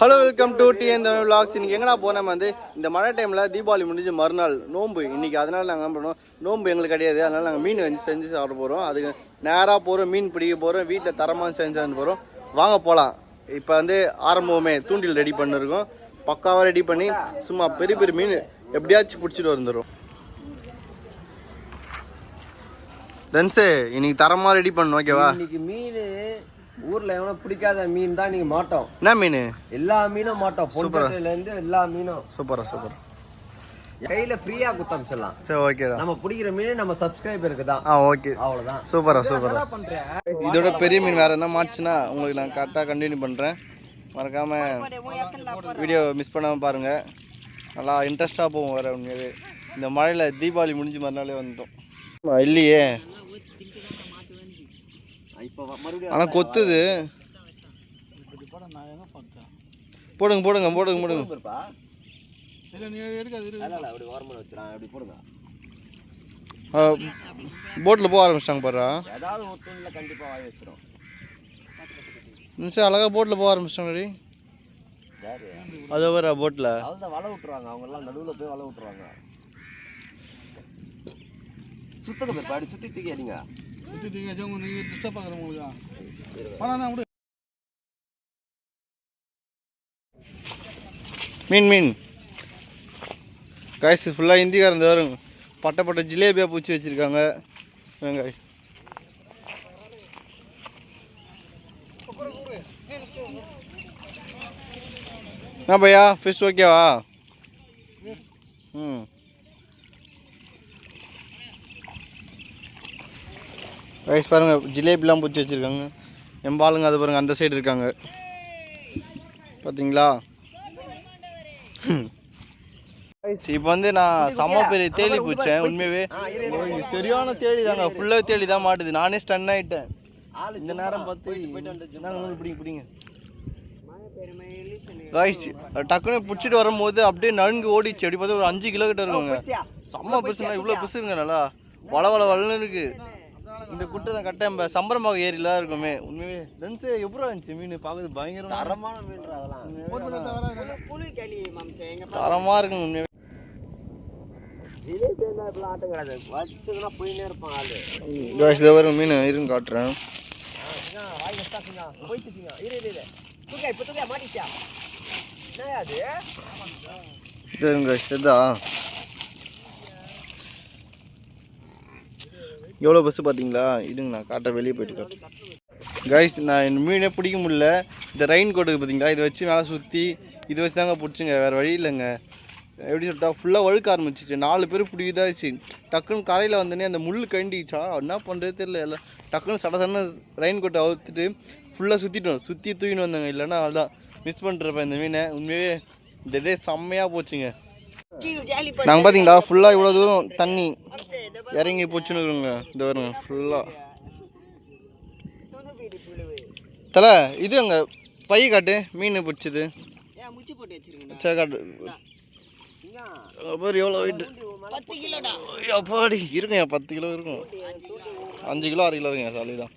Hello welcome to the இந்த vlogs இன்னைக்கு எங்கடா போனோம் வந்து இந்த மழை டைமில் தீபாவளி முடிஞ்சு மறுநாள் நோன்பு இன்றைக்கி அதனால் நாங்கள் என்ன பண்ணுவோம்? நோன்பு எங்களுக்கு கிடையாது. அதனால் நாங்கள் மீன் வந்து செஞ்சு சாப்பிட போகிறோம் அதுக்கு நேராக போகிறோம் மீன் பிடிக்க போகிறோம் வீட்டில் தரமாக செஞ்சு வந்து போகிறோம் வாங்க போகலாம் இப்போ வந்து ஆரம்பமே தூண்டில் ரெடி பண்ணிருக்கோம். பக்காவாக ரெடி பண்ணி சும்மா பெரிய பெரிய மீன் எப்படியாச்சும் பிடிச்சிட்டு வந்துடும் தன்சு இன்னைக்கு தரமாக ரெடி பண்ணணும் ஓகேவா இன்னைக்கு மீன் ஊர்ல எவனோ பிடிக்காத மீன் தான் நீங்க மாட்டோம். என்ன மீன்? எல்லா மீனும் மாட்டோம். பொங்கல்ல இருந்து எல்லா மீனும். சூப்பரா சூப்பர். கையில ஃப்ரீயா குத்த அமைச்சிடலாம் சரி ஓகேடா நம்ம பிடிக்கிற மீன் நம்ம சப்ஸ்கிரைபருக்கு தான். ஆ ஓகே அவ்வளவுதான். சூப்பரா சூப்பரா. இதோட பெரிய மீன் வேற என்ன மாச்சுன்னா உங்களுக்கு நான் கரெக்டாக கண்டினியூ பண்ணுறேன் மறக்காம வீடியோ மிஸ் பண்ணாமல் பாருங்க. நல்லா இன்ட்ரெஸ்டாக போகும் வேற உண்மையாகவே இந்த மழையில் தீபாவளி முடிஞ்சு மறுநாளே வந்துட்டோம். இல்லையே. ஆனால் கொத்துது. போடுங்க போடுங்க போடுங்க போடுங்க. போட்டில் போக ஆரம்பிச்சிட்டாங்க பாரு நிமிஷம் அழகாக போட்டில் போக ஆரம்பிச்சிட்டாங்கடி. யாரு? அது வர போட்டில் வலை விட்டுருவாங்க அவங்க எல்லாம் நடுவுல போய் வலை விட்டுருவாங்க சுத்தங்க பேர் பாடி சுத்தி தூக்கி அடிங்க மீன் மீன். காய்ஸ் ஃபுல்லாக ஹிந்திக்காரன் வரும். பட்ட பட்ட ஜிலேபியாக பூச்சி வச்சுருக்காங்க. வெங்காய் என்ன பையா? ஃபிஷ் ஓகேவா ம். ரைஸ் பாருங்க ஜிலேபிலாம் பூச்சி வச்சுருக்காங்க. எம்பாலுங்க அது பாருங்க அந்த சைடு இருக்காங்க. பார்த்தீங்களா இப்போ வந்து நான் செம்ம பெரிய தேலி பூச்சேன் இது சரியான தேலி தாங்க ஃபுல்லாக தேலி தான் மாட்டுது. நானே ஸ்டன் ஆயிட்டேன். இந்த நேரம் பார்த்து பிடிங்க பிடிங்க. டக்குன்னு பிடிச்சிட்டு வரும்போது அப்படியே நழுங்கு ஓடிச்சு அப்படி பார்த்தா ஒரு அஞ்சு கிலோ கிட்ட இருக்குங்க. செம்ம பிசுங்க இவ்வளோ பிசுங்க நல்லா. வள வள வளன்னு இருக்கு. இந்த குட்டை தான் கரெக்டாக நம்ம சம்பரமாக ஏரியில தான் இருக்குமே. உண்மையாவே லென்ஸு எப்படா இருந்துச்சு? மீன் பார்க்குறது பயங்கரமா தரமான மீன் அதெல்லாம். தரமாக இருக்குங்க உண்மையாவே. இதே பேர் இப்பெல்லாம் ஆட்டம் கிடையாது வச்சதுன்னா போயினே இருப்பான் ஆளு காய்ஸ் இதை வரும் மீன் இருங்க காட்டுறேன் வாய் வச்சா சிங்கா போயிட்டு சிங்கா இரு இரு இரு தூக்கா இப்போ தூக்கா மாட்டிச்சா என்னயா அது இது இருங்க காய்ஸ் இதா எவ்வளோ பஸ்ஸு பார்த்தீங்களா இதுங்க நான் காட்ட வெளியே போயிட்டு காட்டுறேன். கைஸ் நான் இந்த மீனே பிடிக்க முடியல. இந்த ரெயின் கோட்டுக்கு பார்த்தீங்களா இதை வச்சு மேலே சுற்றி இதை வச்சு தாங்க பிடிச்சிங்க. வேறு வழி இல்லைங்க. எப்படி சொல்லிட்டா ஃபுல்லாக வழுக்க ஆரம்பிச்சிச்சு. நாலு பேர் பிடிக்குதாச்சு டக்குன்னு கரையில் வந்தோடனே அந்த முள் கண்டிச்சா என்ன பண்ணுறது தெரியல. எல்லாம் டக்குன்னு சட சடன ரெயின் கோட்டை அவுத்துட்டு ஃபுல்லாக சுற்றிட்டோம் சுற்றி தூக்கின்னு வந்தாங்க. இல்லைன்னா அதுதான் மிஸ் பண்ணுறப்ப இந்த மீனை. உண்மையே இந்த டே செம்மையாக போச்சுங்க. நாங்கள் பார்த்தீங்களா ஃபுல்லாக இவ்வளோ தூரம் தண்ணி. இறங்கி போச்சுன்னு இருக்குங்க இந்த வருங்க ஃபுல்லாக தலை இது அங்கே பை காட்டு மீன் பிடிச்சது. சரி காட்டு. அப்புறம் எவ்வளோ வெயிட் பத்து கிலோடா. அப்பாடி. இருக்குங்க பத்து கிலோ இருக்கும். அஞ்சு கிலோ ஆறு கிலோ இருக்குங்க சாலிதான்